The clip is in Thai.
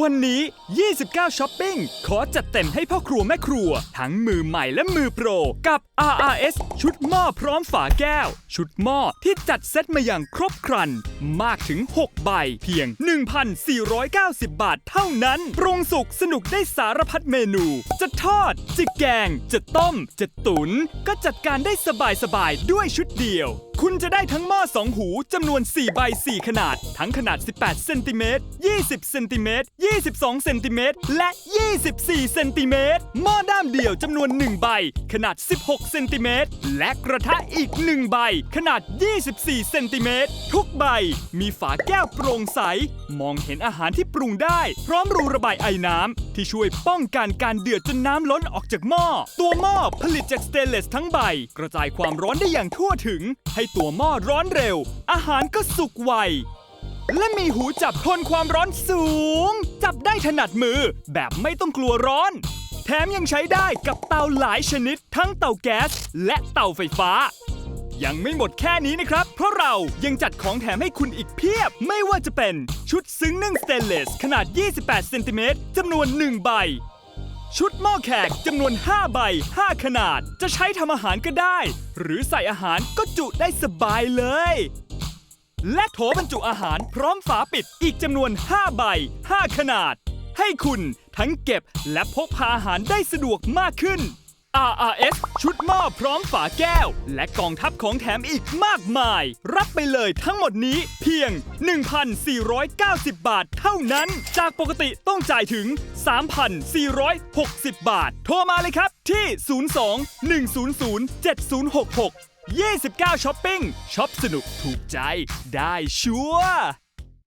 วันนี้ 29ช้อปปิ้ง ขอจัดเต็มให้พ่อครัวแม่ครัว ทั้งมือใหม่และมือโปร กับ RRS ชุดหม้อพร้อมฝาแก้วชุดหม้อที่จัดเซตมาอย่างครบครัน มากถึง 6 ใบ เพียง 1,490 บาทเท่านั้นปรุงสุกสนุกได้สารพัดเมนู จะทอด จะแกง จะต้ม จะตุนก็จัดการได้สบายๆด้วยชุดเดียว คุณจะได้ทั้งหม้อ2หูจำนวน 4 ใบ 4 ขนาด ทั้งขนาด 18เซนติเมตร20เซนติเมตร22เซนติเมตรและ 24เซนติเมตรหม้อด้ามเดียวจำนวน 1 ใบ ขนาด 16เซนติเมตรและกระทะอีก 1 ใบขนาด 24 เซนติเมตร ทุกใบมีฝาแก้วโปร่งใส มองเห็นอาหารที่ปรุงได้ พร้อมรูระบายไอน้ำ ที่ช่วยป้องกันการเดือดจนน้ำล้นออกจากหม้อ ตัวหม้อผลิตจากสเตนเลสทั้งใบ กระจายความร้อนได้อย่างทั่วถึง ให้ตัวหม้อร้อนเร็ว อาหารก็สุกไวและมีหูจับทนความร้อนสูง จับได้ถนัดมือแบบไม่ต้องกลัวร้อน แถมยังใช้ได้กับเตาหลายชนิด ทั้งเตาแก๊สและเตาไฟฟ้า ยังไม่หมดแค่นี้นะครับ เพราะเรายังจัดของแถมให้คุณอีกเพียบ ไม่ว่าจะเป็นชุดซึ้งนึ่งสเตนเลส ขนาด 28 เซนติเมตรจำนวน 1 ใบ ชุดหม้อแขกจำนวน 5 ใบ 5 ขนาด จะใช้ทำอาหารก็ได้ หรือใส่อาหารก็จุได้สบายเลย และโถบรรจุอาหารพร้อมฝาปิดอีกจำนวน 5 ใบ 5 ขนาด ให้คุณทั้งเก็บและพกพาอาหารได้สะดวกมากขึ้น RRS ชุดหม้อพร้อมฝาแก้ว และกองทัพของแถมอีกมากมาย รับไปเลยทั้งหมดนี้เพียง 1,490 บาทเท่านั้น จากปกติต้องจ่ายถึง 3,460 บาท โทรมาเลยครับที่ 02 100 7066 29ช้อปปิ้งช็อปสนุกถูกใจได้ชัวร์